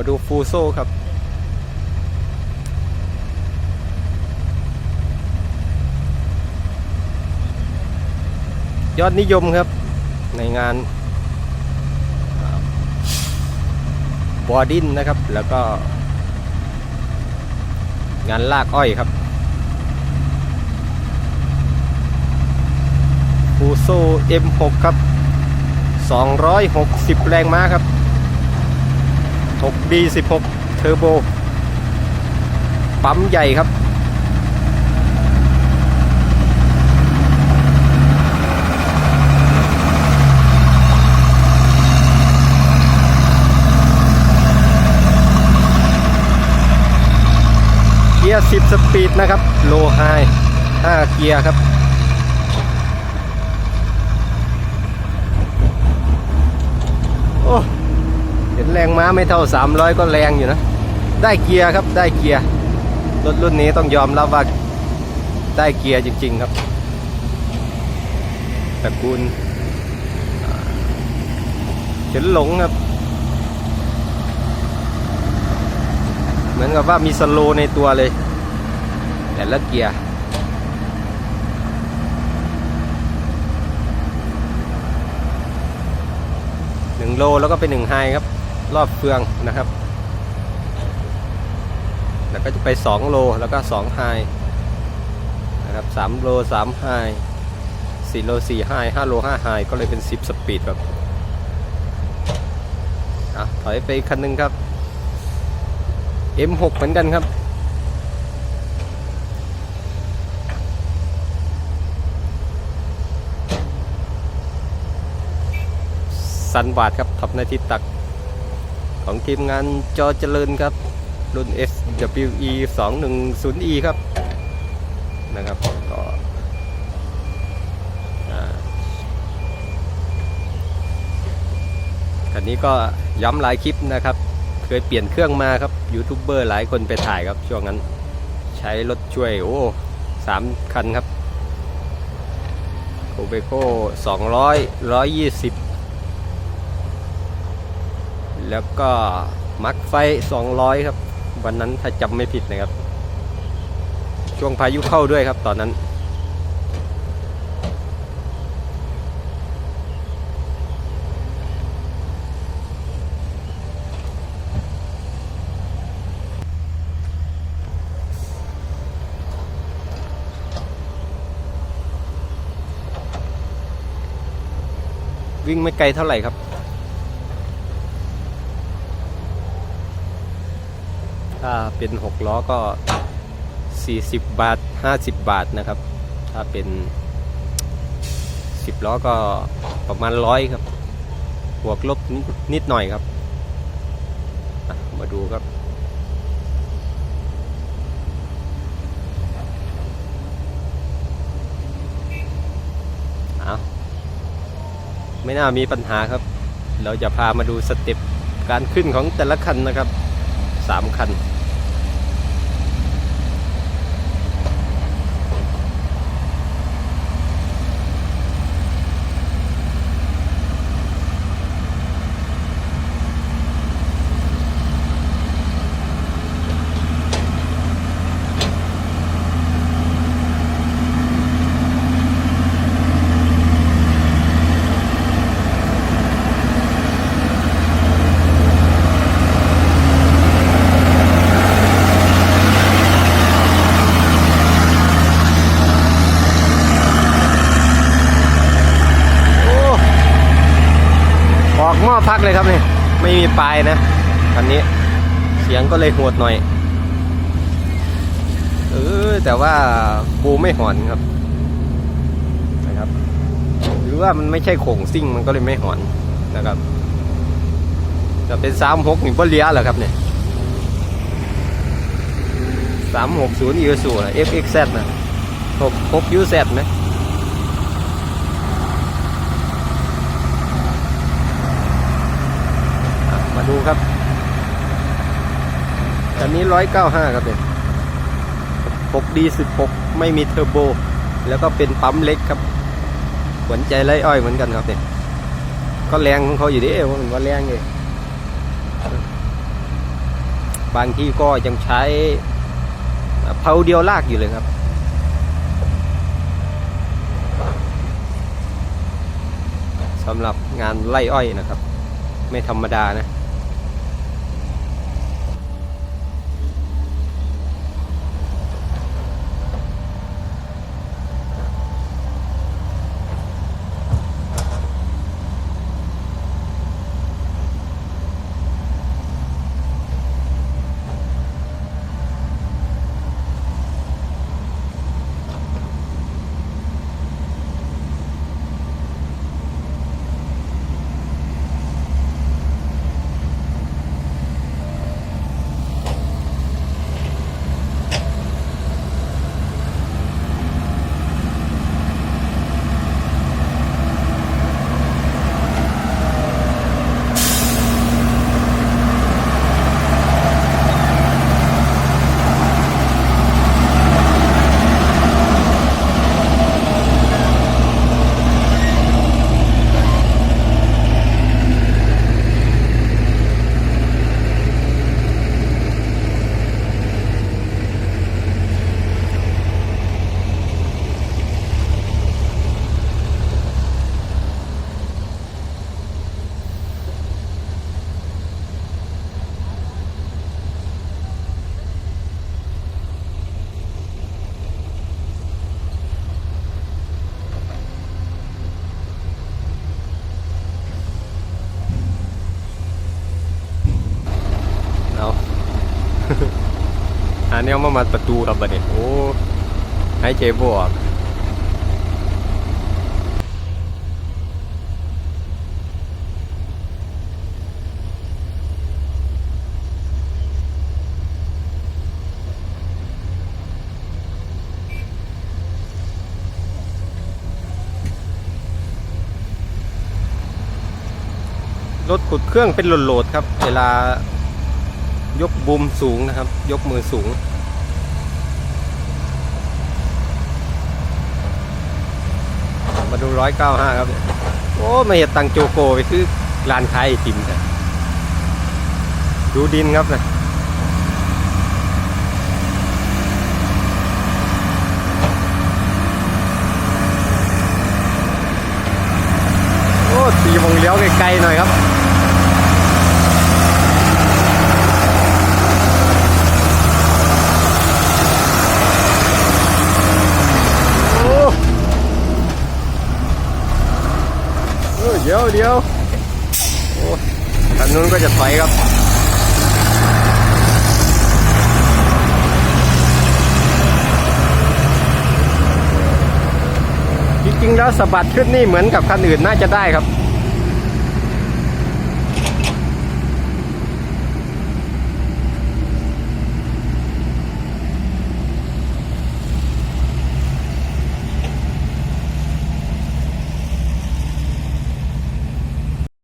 มาดูฟูโซ่ครับ ยอดนิยมครับ ในงานบอดินนะครับ แล้วก็ งานลากอ้อยครับฟูโซ่ M6 ครับ 260 แรงม้าครับ 6D16 เทอร์โบ ปั๊มใหญ่ครับ เกียร์ 10 สปีดนะครับ โลไฮ5เกียร์ครับโอ้ แรงม้าไม่เท่า 300 ก็แรงอยู่นะ ได้เกียร์ครับได้เกียร์รถรุ่นนี้ต้องยอมรับว่าได้เกียร์จริง ๆ ครับตระกูลอ่าเฉินหลงครับ เหมือนกับว่ามีสโลในตัวเลย แต่ละเกียร์หนึ่งโลแล้วก็เป็นหนึ่งไฮครับ รอบเฟืองนะครับ แล้วก็จะไปสองโลแล้วก็สองไฮนะครับสามโลสามไฮสี่โลสี่ไฮห้าโลห้าไฮก็เลยเป็นสิบสปีดครับอะถอยไปคันหนึ่งครับ M6 เหมือนกันครับสันบาทครับทับในทิศตัก ของทีมงานจอเจริญครับ รุ่น SWE 210E ครับ นะครับก็คันนี้ก็ย้ำหลายคลิปนะครับ เคยเปลี่ยนเครื่องมาครับยูทูบเบอร์หลายคนไปถ่ายครับช่วงนั้น ใช้รถช่วยโอ้สามคันครับโคเบโก้อยร้อยยี่สิบ แล้วก็มักไฟสองร้อยครับ วันนั้นถ้าจำไม่ผิดนะครับ ช่วงพายุเข้าด้วยครับตอนนั้น วิ่งไม่ไกลเท่าไหร่ครับ ถ้า เป็นหกล้อก็ 40 บาท 50 บาทนะครับ ถ้าเป็น 10 ล้อก็ประมาณร้อยครับบวกลบนิดหน่อยครับ มาดูครับเอาไม่น่ามีปัญหาครับ เราจะพามาดูสเต็ปการขึ้นของแต่ละคันนะครับสามคัน หม้อพักเลยครับนี่ไม่มีปลายนะคันนี้เสียงก็เลยโหดหน่อยเออแต่ว่าบูไม่หอนครับนะครับ หรือว่ามันไม่ใช่โข่งซิ่งมันก็เลยไม่หอนนะครับจะเป็นสามหกนี่บ่เลี้ยเหรอครับเนี่ยสามหกศูนย์ยูสู FXZ นะหกหกยูแซนะ อะมา ดูครับอันนี้ร้อยเก้าห้าครับเนี่ยหกดีสิบหกไม่มีเทอร์โบ แล้วก็เป็นปั๊มเล็กครับหวนใจไล่อ้อยเหมือนกันครับเนี่ยก็แรงของเขาอยู่ดิว่ามันว่าแรงเลยบางที่ก็ยังใช้เพาเดียวลากอยู่เลยครับ สำหรับงานไล่อ้อยนะครับ ไม่ธรรมดานะ อันนี้เอามามัดประตูครับบัดนี้โอ้ให้เจบวกรถขุดเครื่องเป็นโหลดๆครับ เวลายกบูมสูงนะครับ ยกมือสูง มาดูร้อยเก้าห้าครับ โอ้มาเห็ดตังโจโกไปคือร้านขายไอติมแต่ดูดินครับนะโอ้ตีวงเลี้ยวไกลๆหน่อยครับ โอ้เออเดี๋ยวเดี๋ยวโอ้ทางนู้นก็จะถอยครับจริงๆแล้วสะบัดขึ้นนี่เหมือนกับคันอื่นน่าจะได้ครับ